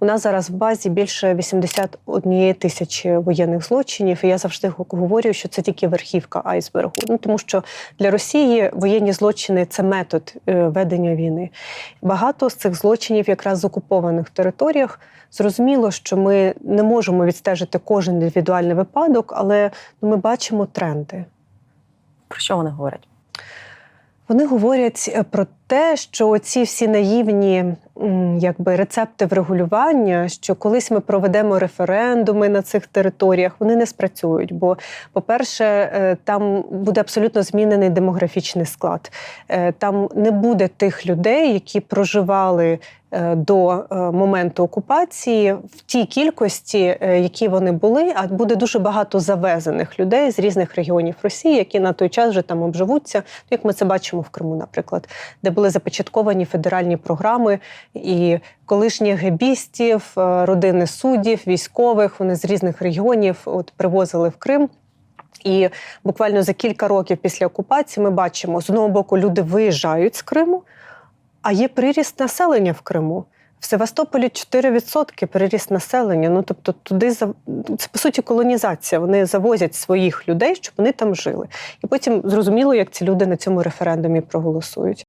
У нас зараз в базі більше 81 тисячі воєнних злочинів. І я завжди говорю, що це тільки верхівка айсбергу. Ну тому що для Росії воєнні злочини це метод е, ведення війни. Багато з цих злочинів якраз з окупованих територіях. Зрозуміло, що ми не можемо відстежити кожен індивідуальний випадок, але ну, ми бачимо тренди. Про що вони говорять? Вони говорять е, про те, що ці всі наївні якби, рецепти врегулювання, що колись ми проведемо референдуми на цих територіях, вони не спрацюють. Бо, по-перше, е, там буде абсолютно змінений демографічний склад. Е, Там не буде тих людей, які проживали е, до моменту окупації в тій кількості, які вони були, а буде дуже багато завезених людей з різних регіонів Росії, які на той час вже там обживуться, як ми це бачимо в Криму, наприклад, де були започатковані федеральні програми і колишніх гебістів, е, родини суддів, військових. Вони з різних регіонів от привозили в Крим. І буквально за кілька років після окупації ми бачимо з одного боку, люди виїжджають з Криму, а є приріст населення в Криму. В Севастополі 4% приріст населення. Ну тобто туди це по суті колонізація. Вони завозять своїх людей, щоб вони там жили. І потім зрозуміло, як ці люди на цьому референдумі проголосують.